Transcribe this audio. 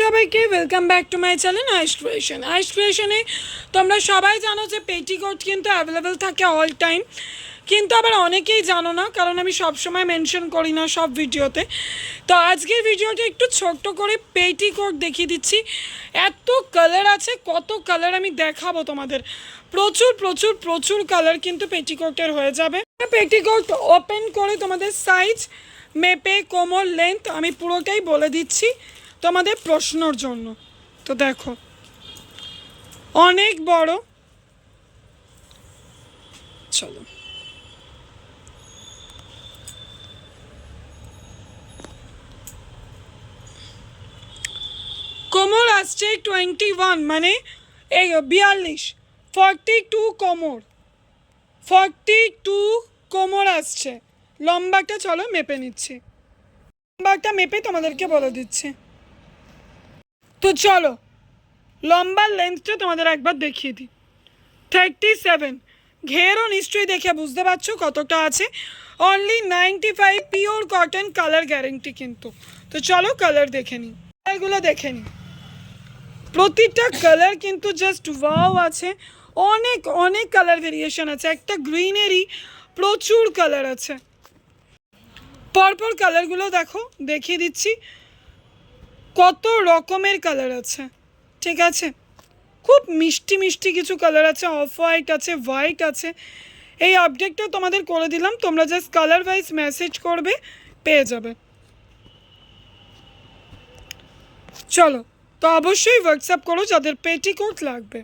সবাইকে welcome back to my channel ice creation ice ক্রিয়েশনে তোমরা সবাই জানো যে পেটিকোট কিন্তু অ্যাভেলেবেল থাকে অল টাইম কিন্তু আবার অনেকেই জানো না, কারণ আমি সবসময় মেনশন করি না সব ভিডিওতে তো আজকের ভিডিওটা একটু ছোট্ট করে পেটিকোট দেখিয়ে দিচ্ছি। এত কালার আছে, কত কালার আমি দেখাবো তোমাদের। প্রচুর প্রচুর প্রচুর কালার কিন্তু পেটিকোটের হয়ে যাবে। পেটিকোট ওপেন করে তোমাদের সাইজ মেপে, কোমর লেন্থ আমি পুরোটাই বলে দিচ্ছি। তোমাদের প্রশ্নর জন্য। তো দেখো, অনেক বড়। চলো। কোমর আসছে টোয়েন্টি ওয়ান মানে বিয়াল্লিশ। ফর্টি টু কোমর। ফর্টি টু কোমর আসছে। লম্বাটা চলো মেপে নিচ্ছি। লম্বাটা মেপে তোমাদেরকে বলে দিচ্ছি। তো চলো লম্বার লেন্থটা তোমাদের একবার দেখিয়ে দিই। থার্টি সেভেন ঘেরও নিশ্চয়ই দেখে বুঝতে পারছ কতটা আছে। Only ninety five pure cotton colour guarantee কিন্তু। তো চলো কালার দেখে নিই। কালারগুলো দেখে নিই। প্রতিটা কালার কিন্তু জাস্ট ওয়াও আছে। অনেক অনেক কালার ভেরিয়েশন আছে। একটা গ্রিনেরই প্রচুর কালার আছে। পরপর কালারগুলো দেখো, দেখিয়ে দিচ্ছি। কত রকমের কালার আছে, ঠিক আছে? খুব মিষ্টি মিষ্টি কিছু কালার আছে অফ হোয়াইট আছে হোয়াইট আছে। এই আপডেটটা তোমাদের করে দিলাম, তোমরা জাস্ট কালার ওয়াইজ মেসেজ করবে, পেয়ে যাবে। চলো, তো অবশ্যই হোয়াটসঅ্যাপ করো যাদের পেটিকোট লাগবে।